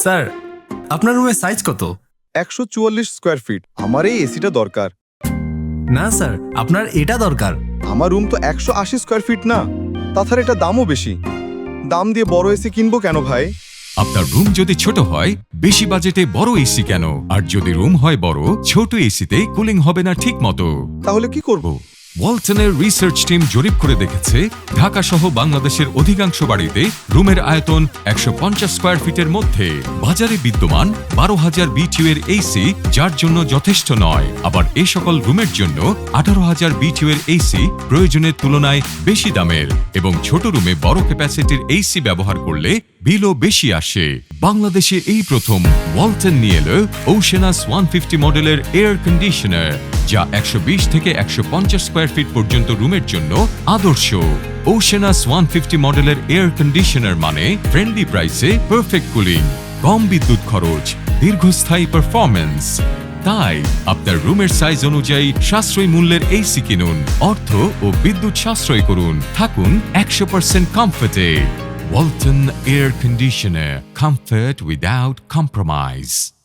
Sir আপনার রুমের size কত? একশো চুয়াল্লিশ স্কোয়ার ফিট আমার এই এসিটা দরকার। না স্যার আপনার এটা দরকার। আমার রুম তো একশো আশি স্কোয়ার ফিট না। তাছাড়া এটা দামও বেশি। দাম দিয়ে বড় এসি কিনবো কেন ভাই? আপনার রুম যদি ছোট হয় বেশি বাজেটে বড় এসি কেন? আর যদি রুম হয় বড় ছোট এসিতে কুলিং হবে না ঠিক মতো তাহলে কি করব? ওয়ালটনের রিসার্চ টিম জরিপ করে দেখেছে ঢাকা সহ বাংলাদেশের অধিকাংশ বাড়িতে রুমের আয়তন একশো পঞ্চাশ স্কোয়ার ফিটের মধ্যে। বাজারে বিদ্যমান বারো হাজার বিটিউ এর এসি যার জন্য যথেষ্ট নয়। আবার এ সকল রুমের জন্য আঠারো হাজার বিটিউ এর এসি প্রয়োজনের তুলনায় বেশি দামের এবং ছোট রুমে বড় ক্যাপাসিটির এসি ব্যবহার করলে বিলও বেশি আসে। বাংলাদেশে এই প্রথম ওয়ালটন নিয়ে এলো ওশেনাস ওয়ান ফিফটি মডেলের এয়ার কন্ডিশনার। যা একশো বিশ থেকে একশো স্কোয়ার ফিট পর্যন্ত রুমের জন্য আদর্শ। ওশেনাস ওয়ান ফিফটি মডেলের এয়ার কন্ডিশনার মানে ফ্রেন্ডলি প্রাইসে পারফেক্ট কুলিং কম বিদ্যুৎ খরচ, দীর্ঘস্থায়ী পারফরমেন্স তাই আপনার রুমের সাইজ অনুযায়ী সাশ্রয়ী মূল্যের এসি কিনুন, অর্থ ও বিদ্যুৎ সাশ্রয় করুন, থাকুন একশো percent কমফর্টে Walton air conditioner comfort without compromise